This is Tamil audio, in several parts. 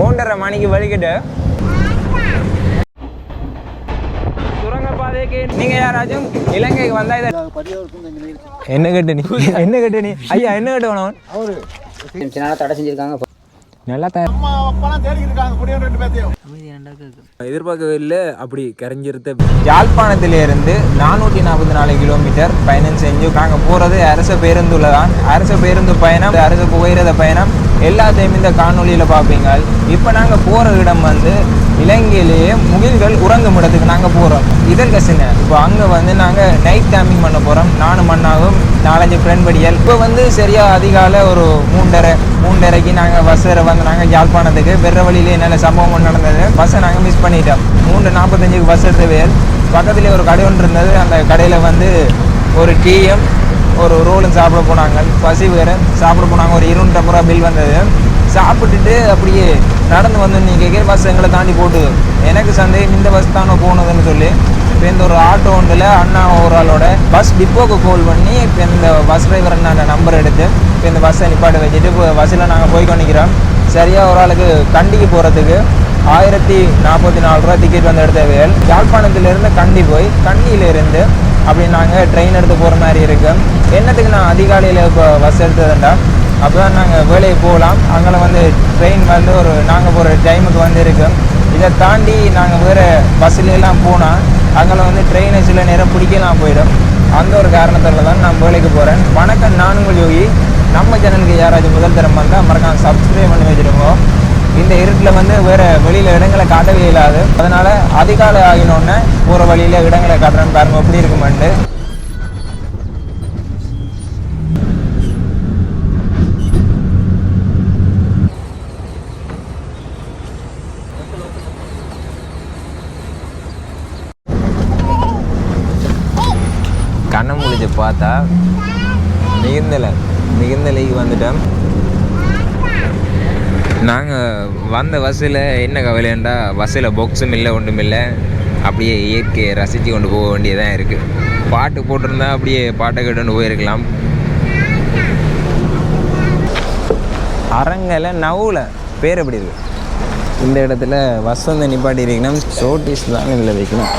மூன்றரை மணிக்கு வலிக்கிட்டு. சுரங்கப்பாதைக்கு நீங்க யாராச்சும் இலங்கைக்கு வந்தா இதை என்ன கேட்டு நீ? என்ன கேட்டு நீ? ஐயா என்ன கேட்டு வேணும் கொஞ்ச நாளாக தடை செஞ்சுருக்காங்க. நல்லா த எதிர்பார்க்கவே இல்லை. அப்படி கரைஞ்சிருத்த. யாழ்ப்பாணத்திலிருந்து நானூற்றி நாற்பத்தி நாலு கிலோமீட்டர் பயணம் செஞ்சு நாங்கள் போகிறது அரச பேருந்துல தான் அரச பேருந்து பயணம் அரசு புகையிரத பயணம். எல்லாத்தையும் இந்த காணொலியில் பார்ப்பீங்க இப்போ நாங்கள் போகிற இடம் வந்து இலங்கையிலேயே முகில்கள் உறங்கும் இடத்துக்கு நாங்கள் போகிறோம் இதழ் கசின இப்போ அங்கே வந்து நாங்கள் நைட் கேம்பிங் பண்ண போகிறோம் நானும் மண்ணாகவும் நாலஞ்சு ஃப்ரெண்ட் படியல் இப்போ வந்து சரியாக அதிகாலை ஒரு மூன்றரை மூன்றரைக்கு நாங்கள் பஸ்ஸில் வந்து நாங்கள் யாழ்ப்பாணத்துக்கு. வெற வழியிலே நல்ல சம்பவம் நடந்தது. பஸ்ஸை நாங்கள் மிஸ் பண்ணிட்டோம். மூன்று நாற்பத்தஞ்சுக்கு பஸ் எடுத்த வேல். பக்கத்துலேயே ஒரு கடை ஒன்று இருந்தது. அந்த கடையில் வந்து ஒரு டீயும் ஒரு ரோலும் சாப்பிட போனாங்க. பசி வேறு. சாப்பிட போனாங்க. ஒரு இருநூற்றம்பது ரூபா பில் வந்தது. சாப்பிட்டுட்டு அப்படியே நடந்து வந்து நீங்கள் கேட்குற பஸ் எங்களை தாண்டி போட்டு. எனக்கு சந்தேகம் இந்த பஸ் தானே போனதுன்னு சொல்லி இப்போ இந்த ஒரு ஆட்டோ ஒன்றில் அண்ணா ஒரு ஆளோட பஸ் டிப்போக்கு கால் பண்ணி இப்போ இந்த பஸ் டிரைவர் அண்ணாண்ட நம்பர் எடுத்து இப்போ இந்த பஸ்ஸை நிப்பாட்டு வச்சுட்டு இப்போ பஸ்ஸில் நாங்கள் போய் கொண்டிக்கிறோம் சரியாக ஒரு ஆளுக்கு கண்டிக்கு போகிறதுக்கு ஆயிரத்தி நாற்பத்தி நாலு ரூபா டிக்கெட் வந்து எடுத்த வேல். யாழ்ப்பாணத்திலிருந்து கண்டி போய் கண்டியிலிருந்து அப்படி நாங்கள் ட்ரெயின் எடுத்து போகிற மாதிரி இருக்குது என்னத்துக்கு நான் அதிகாலையில் இப்போ பஸ் எடுத்ததுண்டா? அப்போ தான் நாங்கள் வேலைக்கு போகலாம். அங்கே வந்து ட்ரெயின் வந்து ஒரு நாங்கள் போகிற டைமுக்கு வந்து இருக்குது இதை தாண்டி நாங்கள் வேறு பஸ்ஸுலாம் போனால் அங்கே வந்து ட்ரெயினை சில நேரம் பிடிக்கலாம் போயிடும். அந்த ஒரு காரணத்தால் தான் நான் வேலைக்கு போகிறேன் வணக்கம் நானும் யோகி. நம்ம சேனலுக்கு யாராச்சும் முதல் தரம் வந்தால் மறக்காம சப்ஸ்கிரைப் பண்ணி வச்சுருக்கோம் இந்த இருட்டில் வந்து வேறு வெளியில் இடங்களை காட்டவே இல்லாது. அதனால் அதிகாலை ஆகினோடனே போகிற வழியில் இடங்களை காட்டுறேன்னு பாருங்க எப்படி இருக்குமெண்டு கண்ணை முடிச்சு பார்த்தா மிகுந்தலை மிகுந்தலைக்கு வந்துட்டேன். நாங்கள் வந்த பஸ்ஸில் என்ன கவலைண்டா பஸ்ஸில் பொக்ஸும் இல்லை ஒன்றும் இல்லை. அப்படியே இயற்கையை ரசித்து கொண்டு போக வேண்டியதாக இருக்குது பாட்டு போட்டிருந்தா அப்படியே பாட்டை கேட்டு போயிருக்கலாம். அரங்கல நவுல பேர் எப்படி இருக்கு? இந்த இடத்துல வசந்த நிப்பாட்டி இருக்கணும். சோட்டிஸ் தான் இதில் வைக்கணும்.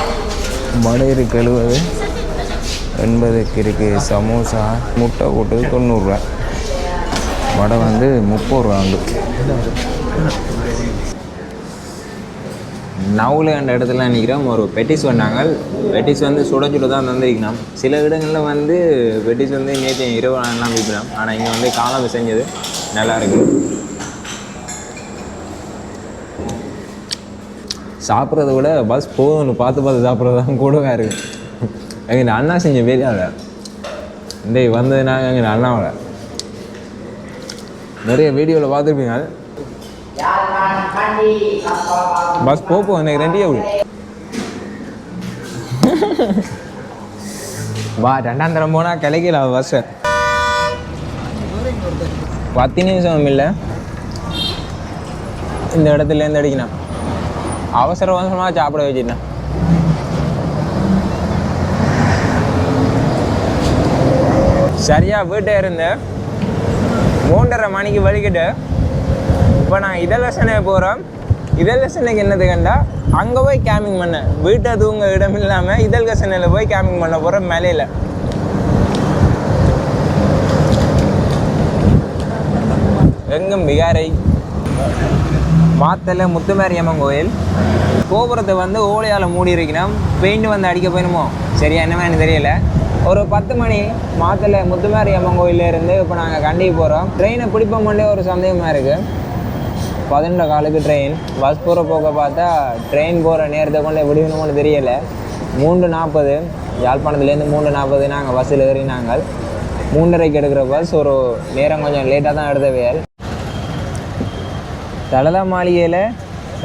வடையிறு கழுவது எண்பதுக்கு இருக்குது சமோசா முட்டை போட்டது தொண்ணூறுரூவா வடை வந்து முப்பது ரூபா உண்டு. நவுல அந்த இடத்துல நிற்கிறோம். ஒரு பெட்டிஸ் வந்தாங்க. பெட்டிஸ் வந்து சுட சுட தான் தந்திருக்கலாம் சில இடங்களில் வந்து பெட்டிஸ் வந்து நேற்று இரவு எல்லாம் விற்கிறோம். ஆனால் இங்கே வந்து காலம் செஞ்சது நல்லாயிருக்கு சாப்பிட்றத விட பஸ் போதும்னு பார்த்து பார்த்து சாப்பிட்றது தான் கூடவே இருக்குது எங்கள் அண்ணா செஞ்ச வேலையாவில் இந்த வந்ததுனாங்க எங்கள் அண்ணாவில் நிறைய வீடியோவில் பார்த்துருப்பீங்க. பஸ் போப்போம் எனக்கு ரெண்டே விடு வா ரெண்டாம் தரம் போனால் கிடைக்கல பஸ் பத்து நிமிஷம் இல்லை இந்த இடத்துல இருந்து அடிக்கணும் அவசர அவசரமாக சாப்பிட வச்சிருந்தேன். சரியாக வீட்டை இருந்தேன் மூன்றரை மணிக்கு வலிக்கிட்டு இப்போ நான் இதழசனை போகிறோம் இதழ்கசனைக்கு என்னது கண்டா அங்கே போய் கேம்பிங் பண்ணேன் வீட்டை தூங்க இடம் இல்லாமல் இதழ்கசனையில் போய் கேம்பிங் பண்ண போகிறேன் மலையில். எங்கும் விகாரை மாத்தலை முத்துமாரியம்மன் கோயில். கோபுரத்தை வந்து ஓலையால் மூடி இருக்கணும் பெயிண்ட் வந்து அடிக்க போயணுமோ சரியா என்னமே எனக்கு தெரியல. ஒரு பத்து மணி மாத்தல முத்துமாரி அம்மன் கோயில்ல இருந்து இப்போ நாங்கள் கண்டி போகிறோம் ட்ரெயினை பிடிப்போம்லே ஒரு சந்தேகமாக இருக்குது பதினொன்று காலுக்கு ட்ரெயின் பஸ் போகிற போக்க பார்த்தா ட்ரெயின் போகிற நேரத்தை கொண்டு எப்படி வேணுமோன்னு தெரியலை. மூன்று நாற்பது. யாழ்ப்பாணத்துலேருந்து மூன்று நாற்பது நாங்கள் பஸ்ஸில் ஏறினாங்க மூன்றரைக்கு எடுக்கிற பஸ் ஒரு நேரம் கொஞ்சம் லேட்டாக தான் எடுத்தவையால் தலதா மாளிகையில்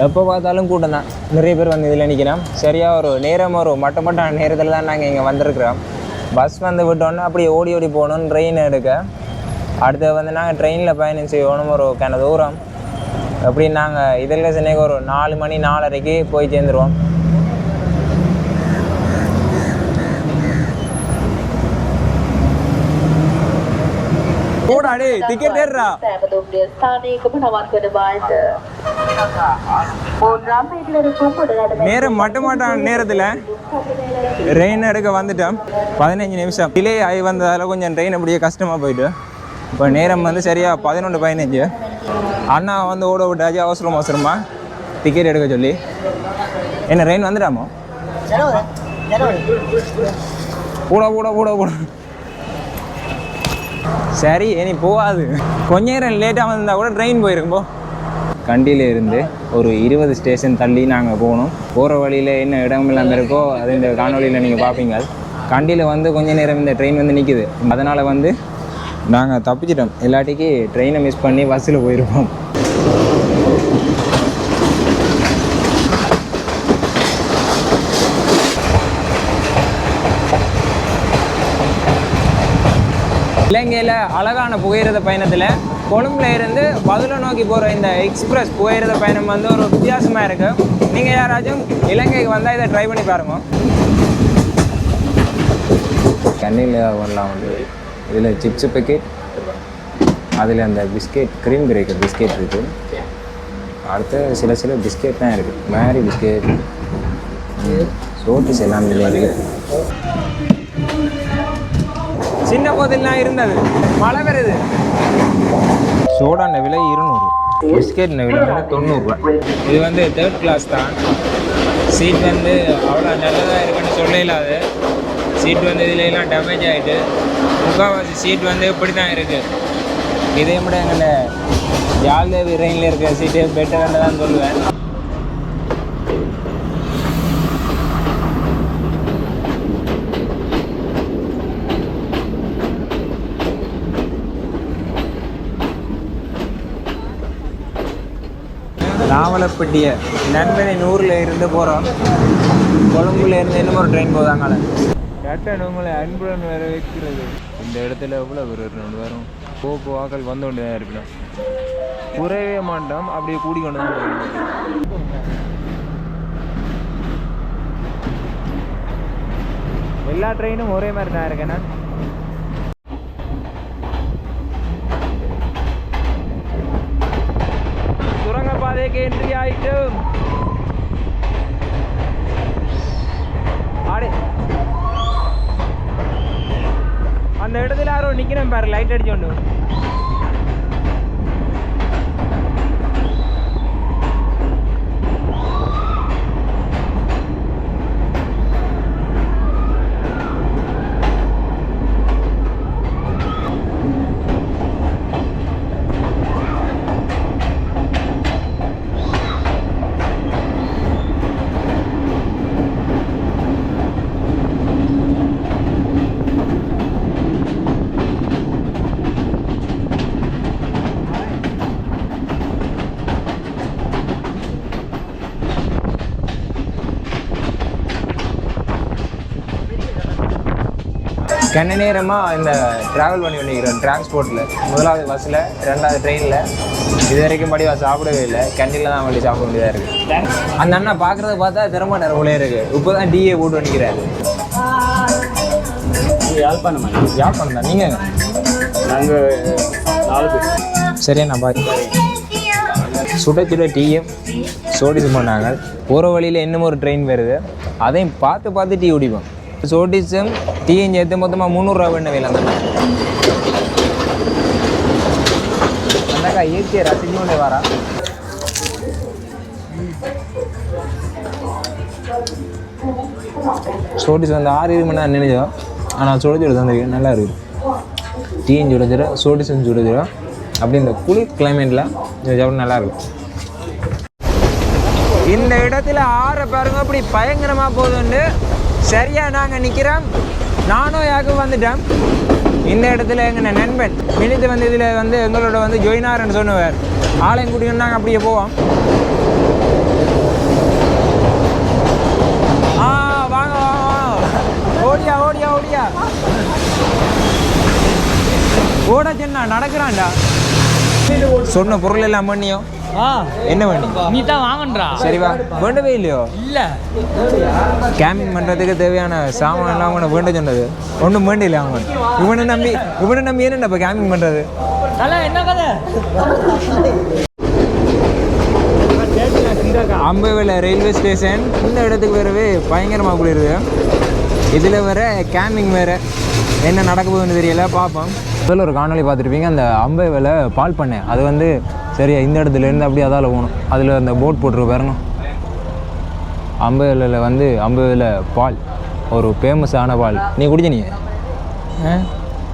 எப்போ பார்த்தாலும் கூட்டம் தான். நிறைய பேர் வந்து இதில் நிற்கிறோம் சரியாக ஒரு நேரம் ஒரு மட்ட நேரத்தில் தான் நாங்கள் இங்கே வந்திருக்கிறோம். பஸ் வந்து விட்டோன்னே அப்படியே ஓடி ஓடி போகணும் ட்ரெயின் எடுக்க. அடுத்து வந்து நாங்கள் ட்ரெயினில் பயணம் செய்யணும் ஒரு கன தூரம். எப்படி நாங்கள் இதில் சென்னைக்கு ஒரு நாலு மணி நாலரைக்கு போய் சேர்ந்துருவோம். போடா டேய் டிக்கெட் ஏறுடா සෑමදුම්රිය ස්ථානයකම නවත් වන බාල්ද. மூன்றாம் வீட்டிலிருக்கும் உடனடி நேரம் மட்டுமாட்டான் நேரத்தில் ரெயின் எடுக்க வந்துட்டோம் பதினஞ்சு நிமிஷம் டிலே ஆகி வந்ததால் கொஞ்சம் ட்ரெயின் அப்படியே கஷ்டமாக போயிட்டு இப்போ நேரம் வந்து சரியாக பதினொன்று பதினஞ்சு அண்ணா வந்து ஓட விட்டாச்சு அவசரம் அவசரமா டிக்கெட் எடுக்க சொல்லி என்ன ரெயின் வந்துடாமோ கூட கூட கூட கூட சரி இனி போகாது. கொஞ்ச நேரம் லேட்டாக வந்திருந்தா கூட ட்ரெயின் போயிருக்கும்போ கண்டியில் இருந்து ஒரு இருபது ஸ்டேஷன் தள்ளி நாங்கள் போகணும். போகிற வழியில் என்ன இடம் இல்லாமல் இருக்கோ அது இந்த காணொலியில் நீங்கள் பார்ப்பீங்க. கண்டியில் வந்து கொஞ்ச நேரம் இந்த ட்ரெயின் வந்து நிற்கிது அதனால் வந்து நாங்கள் தப்பிச்சிட்டோம். இல்லாட்டிக்கு ட்ரெயினை மிஸ் பண்ணி பஸ்ஸில் போயிருப்போம். காலையில் அழகான புகையிரத பயணத்தில் கொழும்புல இருந்து பதுளை நோக்கி போகிற இந்த எக்ஸ்பிரஸ் புகையிரத பயணம் வந்து ஒரு வித்தியாசமாக இருக்குது நீங்கள் யாராச்சும் இலங்கைக்கு வந்தால் இதை ட்ரை பண்ணி பாருங்கள் கண்ணில் வரலாம் வந்து. இதில் சிப்ஸ் பேக்கெட் அதில் அந்த பிஸ்கெட் க்ரீம் கிரேக்கர் பிஸ்கெட் இருக்குது அடுத்து சில சில பிஸ்கெட் தான் இருக்குது மேரி பிஸ்கெட் சோட்டிஸ் எல்லாமே இருக்குது சின்ன போதெல்லாம் இருந்தது. மழை வருது சோடான விலை இருநூறு. பிஸ்கெட் விலை வந்து தொண்ணூறுரூவா இது வந்து தேர்ட் கிளாஸ் தான். சீட் வந்து அவ்வளோ நல்லதாக இருக்குன்னு சொல்ல இல்லாது சீட் வந்து இதுல எல்லாம் டேமேஜ் ஆகிட்டு முக்கால்வாசி சீட் வந்து இப்படி தான் இருக்குது இதே விட எங்களை ஜால்தேவி ரெயினில் இருக்கிற சீட்டு பெட்டர்னு தான் சொல்லுவேன். நாவலப்பட்டிய நண்பனை நூறில் இருந்து போகிறோம் கொழும்புல இருந்து இன்னும் ஒரு ட்ரெயின் போதாங்கள கேட்டன் உங்களை அன்புடன் வர வைக்கிறது இந்த இடத்துல எவ்வளோ ஒரு ரெண்டு வரும் போக்கு வாக்கள் வந்து கொண்டு தான் இருப்பினோம் குறையவே மாட்டோம் அப்படியே கூடி கொண்டு தான் எல்லா ட்ரெயினும் ஒரே மாதிரி தான் இருக்கேண்ணா சுரங்கப்பாதைக்கு என்ட்ரி ஆயிட்டும் ஆடு அந்த இடத்துல யாரோ நிக்கிறேன் பாரு லைட் அடிச்சோண்டு கண்ண நேரமாக இந்த ட்ராவல் பண்ணி பண்ணிக்கிறோம் டிரான்ஸ்போர்ட்டில் முதலாவது பஸ்ஸில் ரெண்டாவது ட்ரெயினில் இது வரைக்கும் படிவா சாப்பிடவே இல்லை. கேண்டீனில் தான் வண்டி சாப்பிட வேண்டியதாக இருக்குது அந்த அண்ணா பார்க்குறத பார்த்தா திறமை நிறைய இருக்குது இப்போ தான் டிஏ போட்டு பண்ணிக்கிறாரு யாழ்ப்பாணம் யாழ்ப்பாணம் தான். நீங்கள் நாங்கள் நாலு பேர். சரியா பாய் சுட சுட டீயும் சோடிஸும் பண்ணாங்க. போகிற வழியில் இன்னும் ஒரு ட்ரெயின் வருது. அதையும் பார்த்து பார்த்து டீ குடிப்போம் சோடிஸும் டீயும் சேர்த்து மொத்தமாக முந்நூறுரூவா வேணும் வேலை அந்த அண்ணாக்கா இயற்கையை ரசிச்சு கொண்டே வரா சோடிஸ் வந்து ஆறு இது மணி நேரம் நினைச்சோம் ஆனால் சுட சுட தந்திருக்கு நல்லா இருக்குது டீயும் சுட சுட சோடிஸும் சுட சுட அப்படி இந்த குளிர் கிளைமேட்டில் சாப்பிட நல்லா இருக்கும் இந்த இடத்துல ஆற பாருங்க அப்படி பயங்கரமாக போகுதுண்டு சரியாக நாங்கள் நிற்கிறோம் நானும் யாக்கும் வந்துட்டேன் இந்த இடத்துல எங்கள் நண்பன் மினித்து வந்து இதில் வந்து எங்களோட வந்து ஜொயினார்னு சொன்னவர். ஆலயம் நாங்கள் அப்படியே போவோம். ஆ வாங்க வாங்க வாங்க. ஓடியா ஓடியா ஓடியா. ஓட சொன்னா நடக்கிறான்டா. சொன்ன பொருள் எல்லாம் பண்ணியும். ஆ என்ன பண்ணி நீ தான் வாங்கன்றா. சரி வா. வேண்டவே இல்லையோ? இல்ல. கேம்பிங் பண்ணுறதுக்கு தேவையான சாமான் எல்லாம் அவனை வேண்ட சொன்னது. ஒன்றும் வேண்டியில்லை அவங்க? இவனை நம்பி இவனை நம்பி இப்போ கேம்பிங் பண்ணுறது அம்பவேல ரயில்வே ஸ்டேஷன் இந்த இடத்துக்கு வரவே பயங்கரமாக குளிருது. இதில் வர கேம்பிங் வேறு. என்ன நடக்க போகுதுன்னு தெரியல பார்ப்போம். முதல்ல ஒரு காணொளி பார்த்துருப்பீங்க அந்த அம்பவேல பால் பண்ணை. அது வந்து சரியா இந்த இடத்துல இருந்து அப்படியே அதால் போகணும். அதில் அந்த போட் போட்டுருக்கு பாருங்க. அம்பவேலில் வந்து அம்பவேல பால். ஒரு ஃபேமஸான பால். நீ குடிச்ச நீ?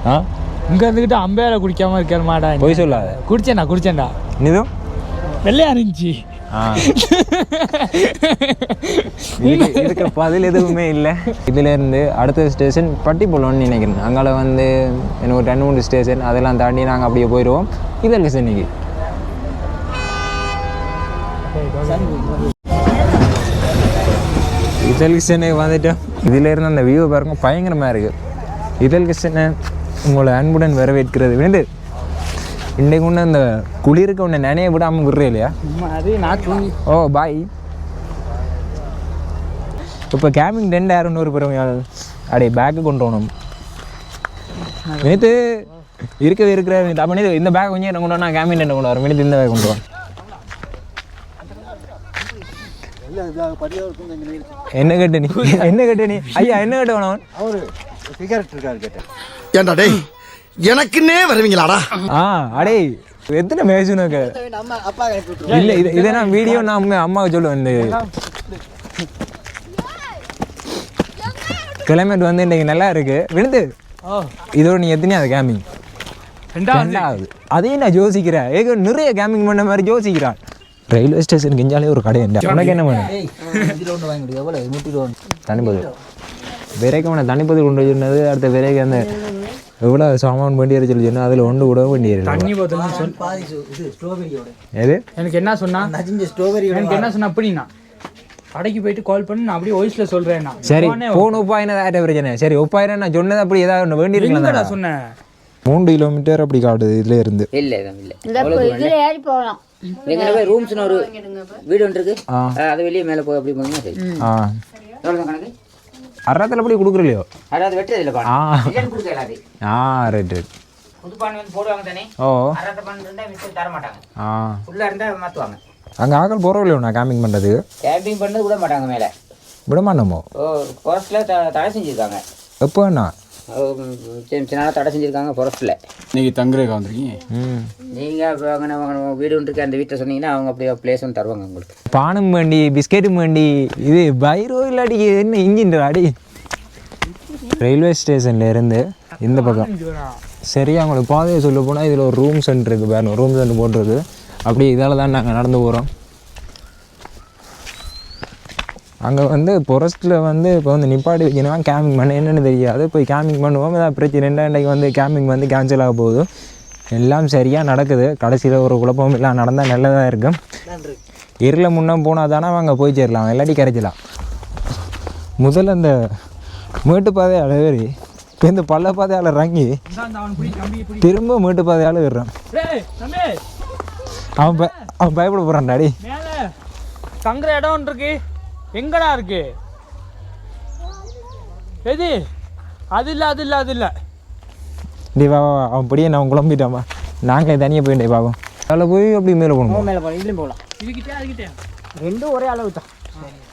ஆ? இங்க இருந்துக்கிட்டு அம்பையால குடிக்காம இருக்கிற மாடா பொய் சொல்லாத. குடிச்சேன்டா குடிச்சேன்டா. நிதம் வெள்ளையா இருந்துச்சு. இதுக்கு இதுக்கு பதில் எதுவுமே இல்லை. இதுலேருந்து அடுத்த ஸ்டேஷன் பட்டிப்புலம்னு நினைக்கிறேன். அங்கால வந்து எனக்கு ஒரு ரெண்டு மூணு ஸ்டேஷன் அதெல்லாம் தாண்டி நாங்கள் அப்படியே போயிடுவோம் இதற்கு சென்னைக்கு. இதழ் கிருஷ்ணனுக்கு வந்துட்டோம் இதிலேருந்து அந்த வியூ பாருங்க பயங்கரமாக இருக்குது இதழ் கிருஷ்ணன் உங்களை அன்புடன் வரவேற்கிறது வேண்டு இன்றைக்கு ஒன்று அந்த குளிருக்கு ஒன்று நினைய விடாமல் விடுறே இல்லையா ஓ பாய் இப்போ கேமிங் ரெண்டு இன்னொரு பேர் அடே பேக்கு கொண்டு வரணும் நேற்று இருக்கவே இருக்கிற அப்போ இந்த பேக் கொஞ்சம் என்ன கொண்டு வரணும் கேமிங் ரெண்டு கொண்டு வரேன் நேற்று இந்த பேக் கொண்டு வரேன் என்ன கேட்ட நீ? என்ன கேட்ட நீ? ஐயா என்ன கேட்ட வேணும் ஏண்டா டேய் எனக்குன்னே வருவீங்களாடா? ஆ அடே எத்தனை மேட்ச் உனக்கு? இல்லை இது இதை நான் வீடியோ நான் அம்மா அம்மாவுக்கு சொல்லுவேன் இந்த கிளைமேட் வந்து இன்னைக்கு நல்லா இருக்கு. விழுந்து. இதோட நீ எத்தனையாவது கேமிங் ரெண்டாவது. ரெண்டாவது. அதையும் நான் யோசிக்கிறேன். ஏக நிறைய கேமிங் பண்ண மாதிரி யோசிக்கிறான். ரயில்வே ஸ்டேஷன் கெஞ்சாலே ஒரு கடை என்ன உனக்கு என்ன வேணும்? தனிப்பது. விரைக்கு அவனை தனிப்பது கொண்டு சொன்னது அடுத்த விரைக்கு அந்த எவ்வளோ சாமான் வர சொல்லி சொன்னா அதில் ஒன்று கூட பண்ணி தண்ணி போத்தல் சொல். பாதி சு- இது ஸ்ட்ராபெரியோட எது? எனக்கு என்ன சொன்னா? ஸ்ட்ராபெரியோட எனக்கு என்ன சொன்னா அப்படின்னா கடைக்கு போயிட்டு கால் பண்ணி நான் அப்படியே வாய்ஸ்ல சொல்றேன் நான். சரி போனே ஒப்பாயினா ஆட்ட பிரச்சனை. சரி ஒப்பாயிரம் நான் சொன்னது அப்படி ஏதாவது ஒன்று வேண்டி இருக்கலாம் சொன்னேன் மூன்று கிலோமீட்டர் அப்படி காட்டுது இதுல இருந்து. இல்லை இல்லை இதில் ஏறி போகலாம். எங்கே போய் ரூம்ஸ்னு ஒரு வீடு ஒன்று இருக்கு. அது வெளியே மேலே போய் அப்படி போனீங்கன்னா சரி. எவ்வளோ கணக்கு? அறத்தில் அப்படி கொடுக்குறலையோ? அதாவது வெட்டுறது இல்லை ஆ. கொடுக்கல அது ஆ ரைட் ரைட் புது பானை வந்து போடுவாங்க தானே? ஓ. பானை இருந்தால் மிச்சம் தர மாட்டாங்க. ஆ. ஃபுல்லாக இருந்தால் மாற்றுவாங்க அங்கே ஆக்கள் போகிறவில்லையோ நான் கேம்பிங் பண்ணுறதுக்கு கேம்பிங் பண்ணது விட மாட்டாங்க மேலே. விட மாட்டோமோ? ஓ ஃபாரஸ்ட்டில் தடை செஞ்சுருக்காங்க. எப்போண்ணா சின்ன நாளாக தடை செஞ்சுருக்காங்க ஃபாரஸ்ட்டில் இன்னைக்கு தங்குறதுக்கு வந்திருக்கீங்க? ம். நீங்கள் வாங்கின வாங்கின வீடு ஒன்று இருக்கு அந்த வீட்டை சொன்னீங்கன்னா அவங்க அப்படியே பிளேஸ் ஒன்று தருவாங்க உங்களுக்கு. பானும் வேண்டி பிஸ்கெட்டும் வேண்டி இது பைரோ இல்லாடி என்ன இன்ஜின் அடி? ரயில்வே ஸ்டேஷன்ல இருந்து இந்த பக்கம். சரியா உங்களுக்கு பாதையை சொல்ல போனால் இதில் ஒரு ரூம் சென்டர் இருக்குது பாருங்க ரூம் சென்டர் போட்டிருக்கு. அப்படியே இதால் தான் நாங்கள் நடந்து போகிறோம் அங்கே வந்து ஃபாரஸ்ட்டில் வந்து இப்போ வந்து நிப்பாட்டி வைக்கணும்? கேம்பிங் பண்ண என்னென்னு தெரியாது. போய் கேம்பிங் பண்ணுவோம். ஏதாவது பிரச்சனை ரெண்டா இன்றைக்கு வந்து கேம்பிங் வந்து கேன்சல் ஆக போகுது. எல்லாம் சரியாக நடக்குது. கடைசியில் ஒரு குழப்பமும் இல்லாமல் நடந்தால் நல்லதாக இருக்கும். இருளில் முன்னே போனால் தானே அவங்க போய் சேரலாம். இல்லாட்டி கரைச்சலாம் முதல்ல அந்த மேட்டு பாதையால் ஏறி இப்போ இந்த பள்ள பாதையால் இறங்கி அவன் பிடி தம்பி பிடி திரும்ப மேட்டு பாதையால் ஏறுறான் ஏய் தம்பி. அவன் பய அவன் பயப்பட போகிறான் டாடி. மேல. தங்குற இடம் ஒன்று இருக்கு. எங்கடா இருக்கு? எது அது இல்ல அது இல்ல அது இல்ல. டி வா. அவன் படியே நான் குழம்பிட்டாமா நாங்கள் தனியாக போயிட்டே பாவம். அதில் போய் அப்படி மேலே போகணும்? மேலே போகலாம் இதுலேயும் போகலாம். இதுகிட்டே அதுகிட்டே ரெண்டும் ஒரே அளவு தான்.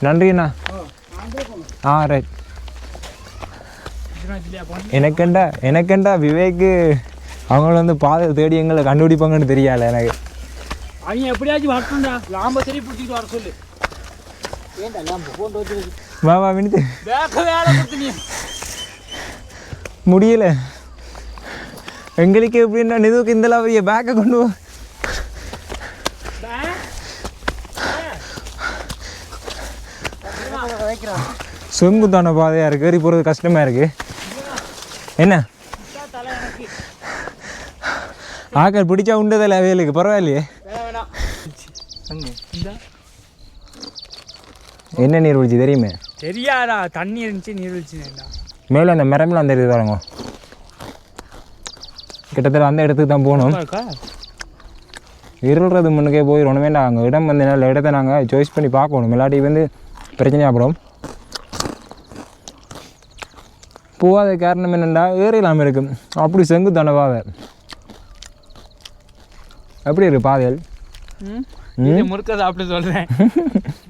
நன்றி அண்ணா. ஆ ரைட் எனக்கண்டா எனக்கண்டா விவேக்கு அவங்கள வந்து பாதை தேடி எங்களை கண்டுபிடிப்பாங்கன்னு தெரியல எனக்கு. அவங்க எப்படியாச்சும் வரட்டும்டா. லாம்ப சரி பிடிச்சிட்டு வர சொல்லு. வா வா வினித்து முடியல. எங்களுக்கு எப்படின்னா நிதுவுக்கு இந்த பெரிய பேக்கை கொண்டு வா. செங்குத்தான பாதையாக இருக்குது ஏறி போகிறது கஷ்டமாக இருக்குது என்ன? ஆக்கள் பிடிச்சா உண்டதில்ல வேலுக்கு பரவாயில்லையே. என்ன நீர் பிடிச்சி தெரியுமே? தெரியாதா? தண்ணி இருந்துச்சு நீர் வச்சுடா மேலே அந்த மரம்லாம் அந்த இது பாருங்க. கிட்டத்தட்ட அந்த இடத்துக்கு தான் போகணும். இருள்றது முன்னுக்கே போயிடும் வேண்டாம் அங்கே இடம் வந்து நல்ல இடத்த நாங்கள் சாய்ஸ் பண்ணி பார்க்கணும். இல்லாட்டி வந்து பிரச்சனையாகப்படும் போகாத காரணம் என்னென்னா ஏறிலாமல் இருக்கும் அப்படி செங்கு தனவாத எப்படி இருக்கு இது முறுக்கதை அப்படி சொல்கிறேன்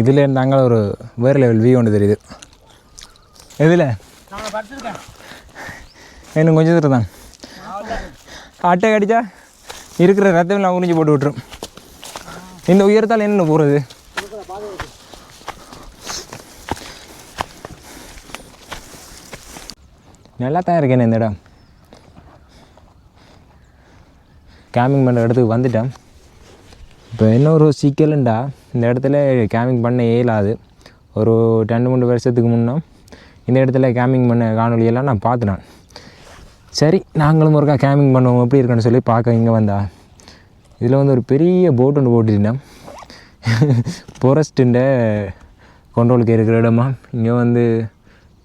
இதில் இருந்தாங்க ஒரு வேறு லெவல் வியூ ஒன்று தெரியுது. எதில்? இன்னும் கொஞ்சம் தூரம் தான். அட்டை கடிச்சா இருக்கிற ரத்தம் நான் உறிஞ்சி போட்டு விட்டுரும். இந்த உயரத்தால் என்னென்ன போகிறது நல்லா தான் இருக்கேன் இந்த இடம். கேம்பிங் பண்ணுற இடத்துக்கு வந்துட்டேன். இப்போ என்ன ஒரு சிக்கலுண்டா இந்த இடத்துல கேமிங் பண்ண இயலாது. ஒரு ரெண்டு மூணு வருஷத்துக்கு முன்னே இந்த இடத்துல கேம்பிங் பண்ண காணொலியெல்லாம் நான் பார்த்துனேன் சரி நாங்களும் ஒருக்கா கேம்பிங் பண்ணுவோம். எப்படி இருக்குன்னு சொல்லி பார்க்க இங்கே வந்தா. இதில் வந்து ஒரு பெரிய போட் ஒன்று போட்டுட்டேன். ஃபாரஸ்ட்டுண்ட கொண்டோலுக்கு இருக்கிற இடமா. இங்கே வந்து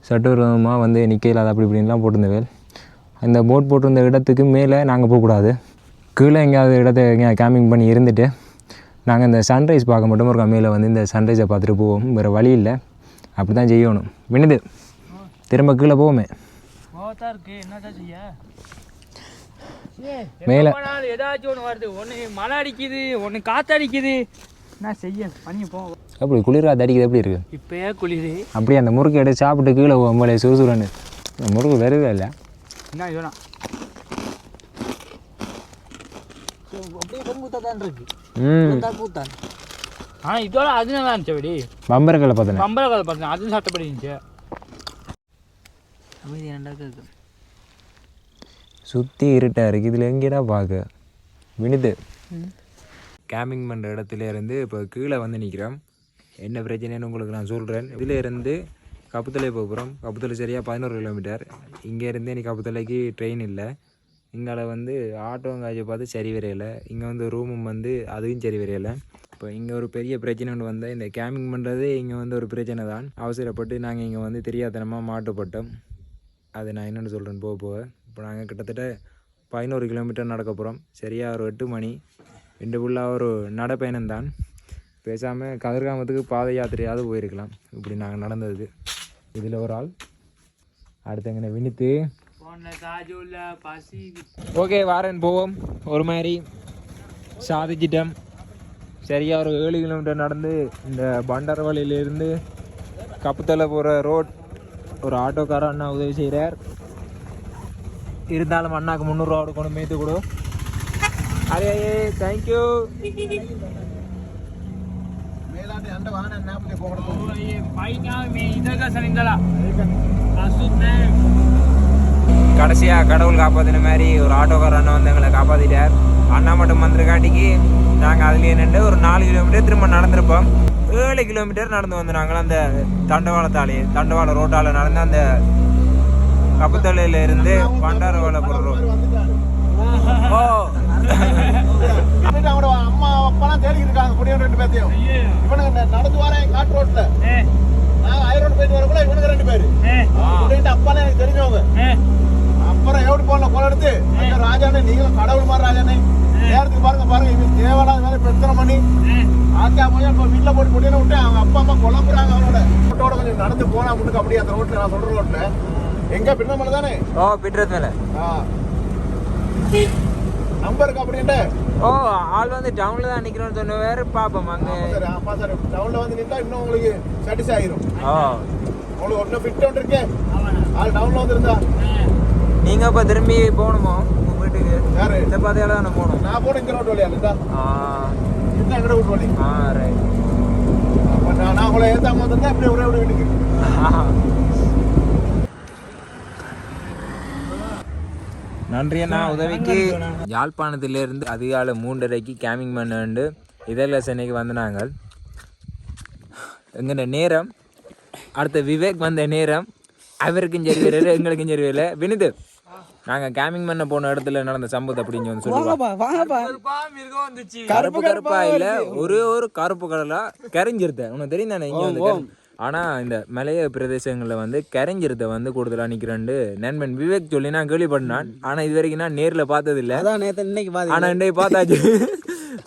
சட்டவிரோதமாக வந்து நிற்கலாது அப்படி இப்படின்லாம் போட்டிருந்தவேல் அந்த போட் போட்டிருந்த இடத்துக்கு மேலே நாங்கள் போகக்கூடாது. கீழே எங்கேயாவது இடத்த எங்கேயா கேம்பிங் பண்ணி இருந்துட்டு நாங்கள் இந்த சன்ரைஸ் பார்க்க மட்டும் ஒரு மேலே வந்து இந்த சன்ரைஸை பார்த்துட்டு போவோம். வேறு வழி இல்லை. அப்படி தான் செய்யணும். வினுது திரும்ப கீழே போவோமே. இருக்கு. மேலே. ஏதாச்சும் ஒன்று வருது. ஒன்று மழை அடிக்குது ஒன்று காற்றடிக்குது என்ன செய்ய? பண்ணி போ. அப்படி குளிரா அடிக்குது எப்படி இருக்குது இப்போயே குளிரு. அப்படியே அந்த முறுக்கு எடுத்து சாப்பிட்டு கீழே போகும்போது சுறுசுறுன்னு. அந்த முறுக்கு வருவே இல்லை. என்ன இதெல்லாம்? அப்படியே இருக்கு. ம் பூத்தான் ஆ இதோட அது நல்லா இருந்துச்சு அப்படி பார்த்தேன் பம்பர கதை பார்த்தேன் அதுவும் சட்டப்படி இருந்துச்சு அமைதி ரெண்டாவது இருக்கு சுற்றி இருட்டாக இருக்குது இதில் எங்கேடா பார்க்க வினுது கேம்பிங் பண்ணுற இடத்துல இருந்து இப்போ கீழே வந்து நிற்கிறோம் என்ன பிரச்சனைன்னு உங்களுக்கு நான் சொல்கிறேன் இதில் இருந்து கப்புத்தலை போக போகிறோம் கப்புத்தலை சரியாக பதினோரு கிலோமீட்டர் இங்கேருந்து நீ கப்புத்தலைக்கு ட்ரெயின் இல்லை இங்கே வந்து ஆட்டோ காய்ச்சி பார்த்து சரி வரையலை. இங்கே வந்து ரூமும் வந்து அதுவும் சரி வரையலை. இப்போ இங்கே ஒரு பெரிய பிரச்சனை ஒன்று வந்தால் இந்த கேம்பிங் பண்ணுறது இங்கே வந்து ஒரு பிரச்சனை தான். அவசரப்பட்டு நாங்கள் இங்கே வந்து தெரியாதனமாக மாட்டுப்பட்டோம். அது நான் என்னென்னு சொல்கிறேன் போக போக. இப்போ நாங்கள் கிட்டத்தட்ட பதினோரு கிலோமீட்டர் நடக்க போகிறோம் சரியாக ஒரு எட்டு மணி. ரெண்டு ஃபுல்லாக ஒரு நடைப்பயணம் தான். பேசாமல் கதிர்காமத்துக்கு பாத யாத்திரையாவது போயிருக்கலாம். இப்படி நாங்கள் நடந்தது. இதில் ஒரு ஆள். அடுத்தங்கன வினித்து. ஓகே வாரன் போவோம். ஒரு மாதிரி சாதிச்சிட்டோம் சரியாக ஒரு ஏழு கிலோமீட்டர் நடந்து இந்த பண்டரவழியிலேருந்து கப்புத்தலை போகிற ரோட் ஒரு ஆட்டோக்கார அண்ணா உதவி செய்கிறார் இருந்தாலும் அண்ணாக்கு முந்நூறுரூவா கொடுக்கணும் மேய்த்து கொடு. அரே தேங்க்யூ அசுத்தே கடைசியாக கடவுள் காப்பாற்றின மாதிரி ஒரு ஆட்டோக்கார அண்ணா வந்து எங்களை காப்பாற்றிட்டார் அண்ணா மட்டும் வந்திருக்காட்டிக்கு நாங்கள் அதுலேயே நின்று ஒரு நாலு கிலோமீட்டர் திரும்ப நடந்திருப்போம். ஏழு கிலோமீட்டர் நடந்து வந்து நாங்கள் அந்த தண்டவாளத்தாலே தண்டவாள ரோட்டால் நடந்து அந்த கப்புத்தலையில இருந்து பண்டாரவாளை போகிற ரோட் ஓ. அம்மா அப்பாலாம் தேடிக்கிட்டு இருக்காங்க புடியும் ரெண்டு பேர்த்தையும் இவனுங்க ந- நடந்து வரேன் காட்டு ரோட்ல. நான் ஐரோடு போயிட்டு வரக்குள்ள இவனுங்க ரெண்டு பேரு. அப்படின்ட்டு அப்பாலாம் எனக்கு தெரிஞ்சவங்க. அப்புறம் எப்படி போன கொலை எடுத்து ஐயோ ராஜானே நீங்களும் கடவுள் மாதிரி ராஜானே. நேரத்துக்கு பாருங்க பாருங்க இவன் தேவையில்லாத வேலை பிரச்சனை பண்ணி ஆத்தா போய் இப்போ வீட்டில் போட்டு முடியல விட்டு அவங்க அப்பா அம்மா குழம்புறாங்க அவனோட ரோட்டோட கொஞ்சம் நடந்து போனா முன்னுக்கு அப்படியே அந்த ரோட்ல நான் சொல்ற ரோட்ல எங்க பின்னமலை தானே? ஓ பிட்றது மேலே. ஆ. நம்பருக்கு அப்படின்ட்டு? ஓ ஆள் வந்து டவுனில் தான் நிற்கிறோன்னு சொன்ன வேறு பார்ப்போம் அங்கே. சரி அப்பா சார். டவுன்ல வந்து நின்றா இன்னும் உங்களுக்கு சாட்டிஸ்ஃபை ஆயிரும். ஓ. உங்களுக்கு ஒன்றும் ஃபிட் ஒன்று இருக்கே. ஆள் டவுன்ல வந்து இருந்தா. நீங்கள் இப்போ திரும்பி போகணுமோ? உங்கள் வீட்டுக்கு? பாதையால் தானே போகணும்? நான் போன இந்த ரோட்டு வழியா இருந்தா ஆ. இந்த வீட்டு வழி. ஆ ரைட் அப்ப நான் நான் உங்களை ஏத்தாம வந்திருந்தா இப்படி ஒரே ஒரு வீட்டுக்கு. நன்றி அண்ணா உதவிக்கு. யாழ்ப்பாணத்திலிருந்து அதிகாலை மூன்றரைக்கு கேமிங் பண்ணு இதழில் சென்னைக்கு வந்து நாங்கள் எங்கட நேரம் அடுத்த விவேக் வந்த நேரம் அவருக்கும் சரி வரல எங்களுக்கும் சரி வரல வினிது. நாங்கள் கேமிங் பண்ண போன இடத்துல நடந்த சம்பவத்தை அப்படின்னு வந்து வந்துச்சு. கருப்பு கருப்பா இல்ல ஒரே ஒரு கருப்பு கடலா கரைஞ்சிருத்த உனக்கு தெரியும் தானே இங்க வந்து கரை- ஆனா இந்த மலைய பிரதேசங்கள்ல வந்து கரைஞ்சிருத்த வந்து கூடுதலா நிக்கிறேன்னு நண்பன் விவேக் சொல்லி நான் கேள்விப்பட்டான் ஆனா இது வரைக்கும் நான் நேர்ல பார்த்தது இல்ல ஆனா இன்றைக்கு பார்த்தாச்சு.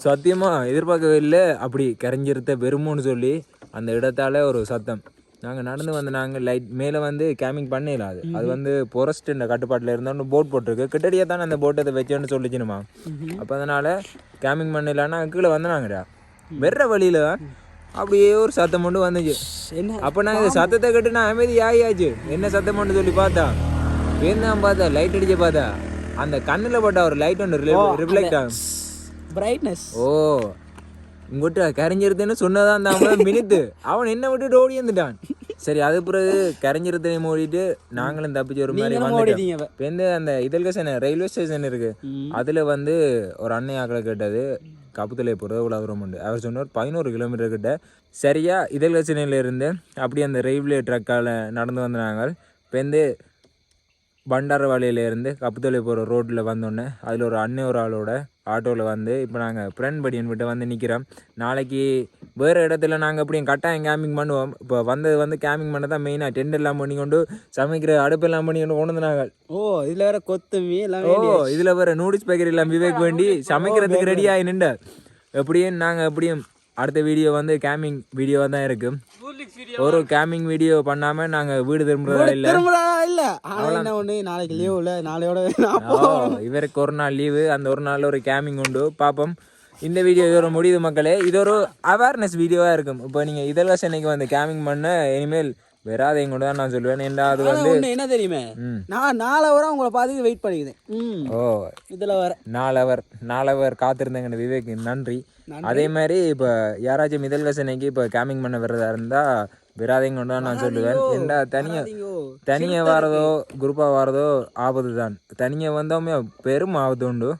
சத்தியமா எதிர்பார்க்கவே இல்லை. அப்படி கரைஞ்சிருத்த பெருமோன்னு சொல்லி அந்த இடத்தால ஒரு சத்தம். நாங்கள் நடந்து வந்து நாங்கள் லைட் மேலே வந்து கேமிங் பண்ணிடலாம் அது. அது வந்து பொரஸ்ட் கட்டுப்பாட்டில் இருந்தோன்னு போட் போட்டிருக்கு. கிட்டடியே தானே அந்த போட்டை வச்சோன்னு சொல்லிச்சுனுமா. அப்போ அதனால் கேமிங் பண்ணிடலான்னா கீழே வந்தாங்கடா வெற வழியில் அப்படியே ஒரு சத்தம் மட்டும் வந்துச்சு. அப்போ நான் இந்த சத்தத்தை கேட்டு நான் அமைதி ஆகியாச்சு என்ன சத்தம் மட்டும் சொல்லி பார்த்தா? வேந்தான் பார்த்தா லைட் அடிச்சு பார்த்தா அந்த கண்ணில் போட்ட ஒரு லைட் ஒன்று ரிஃப்ளெக்ட் ஆகும் பிரைட்னஸ். ஓ உங்ககிட்ட கரைஞ்சிருதுன்னு சொன்னதான் அந்த அவன் மினித்து. அவன் என்ன விட்டுட்டு ஓடி வந்துட்டான். சரி அது பிறகு கரைஞ்சிருத்தையும் ஓடிட்டு நாங்களும் தப்பிச்சு ஒரு மாதிரி வந்துட்டோம். இப்போ வந்து அந்த இதழ்கசன் ரயில்வே ஸ்டேஷன் இருக்கு. அதுல வந்து ஒரு அன்னை ஆக்களை கேட்டது. கப்புத்தலை போகிறது எவ்வளோ தூரம் உண்டு. அவர் சொன்னார் பதினோரு கிலோமீட்டர் கிட்ட சரியா இதழ்கசனையில இருந்து அப்படியே அந்த ரயில்வே ட்ரக்கால் நடந்து வந்த நாங்கள். இப்போ வந்து பண்டாரவாளையிலேருந்து கப்புத்தொலை போகிற ரோட்டில் வந்தோடனே அதில் ஒரு அண்ணன் ஒரு ஆளோட ஆட்டோவில் வந்து இப்போ நாங்கள் ஃப்ரெண்ட் படியன் விட்டு வந்து நிற்கிறோம். நாளைக்கு வேறு இடத்துல நாங்கள் அப்படியும் கட்டாயம் கேம்பிங் பண்ணுவோம். இப்போ வந்தது வந்து கேம்பிங் பண்ண தான் மெயினாக டென்ட் எல்லாம் பண்ணி கொண்டு சமைக்கிற அடுப்பெல்லாம் பண்ணி கொண்டு கொண்டு வந்தாங்க ஓ இதுல வேற கொத்தமி ஓ இதில் வேறு நூடுல்ஸ் பேக்கரி எல்லாம் விவேக் வேண்டி சமைக்கிறதுக்கு ரெடி ஆகி நின்ற எப்படியும் நாங்கள் எப்படியும் அடுத்த வீடியோ வந்து கேம்பிங் வீடியோவாக தான் இருக்கும் ஒரு கேம்பிங் வீடியோ பண்ணாமல் நாங்கள் வீடு திரும்புறதா இல்லை. திரும்புறா இல்ல. ஆனா என்ன ஒண்ணு நாளைக்கு லீவ் இல்ல. நாளையோட இவருக்கு ஒரு நாள் லீவு அந்த ஒரு நாள் ஒரு கேமிங் உண்டு. பார்ப்போம் இந்த வீடியோ இதோட முடியுது மக்களே. இது ஒரு அவேர்னஸ் வீடியோவாக இருக்கும். இப்போ நீங்கள் இதெல்லாம் சென்னைக்கு வந்து கேமிங் பண்ண இனிமேல் வராதையும் கூட தான் நான் சொல்லுவேன். ஏன்டா அது வந்து என்ன தெரியுமே. நான் நாளை வரை உங்களை பார்த்து வெயிட் பண்ணிக்கிறேன் ஓ. இதுல வர. நாலவர் நாலவர் காத்திருந்தேங்க விவேக் நன்றி. அதே மாதிரி இப்போ யாராச்சும் மிதல் சென்னைக்கு இப்போ கேமிங் பண்ண வர்றதா இருந்தால் விராதையும் கொண்டு தான் நான் சொல்லுவேன். ஏன்டா தனியாக தனியாக வாரதோ குரூப்பாக வாரதோ ஆபத்து தான் தனியாக வந்தோமே பெரும் ஆபத்து உண்டு.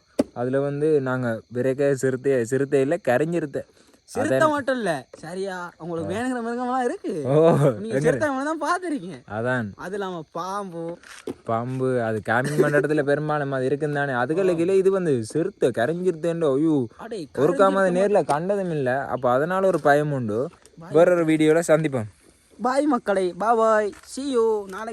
அதில் வந்து நாங்கள் விரைக்க சிறுத்தை சிறுத்தை இல்லை கரைஞ்சிருத்தை சிறுத்தை மட்டும் இல்ல. சரியா? உங்களுக்கு வேணுங்கிற மிருகம்லாம் இருக்கு. நீங்க சிறுத்தை தான் பார்த்துருக்கீங்க. அதான். அது இல்லாம பாம்பு. பாம்பு அது கேமிங் பண்ணுற இடத்துல பெரும்பாலும் அது இருக்குன்னு தானே. அதுகளுக்கு இது வந்து சிறுத்தை கரைஞ்சிருத்தேன்டோ ஐயோ. ஒருக்காம அது நேரில் கண்டதும் இல்லை. அப்போ அதனால ஒரு பயம் உண்டு. வேறொரு வீடியோவில் சந்திப்போம். பாய் மக்களை. பாய் சி யூ நாளைக்கு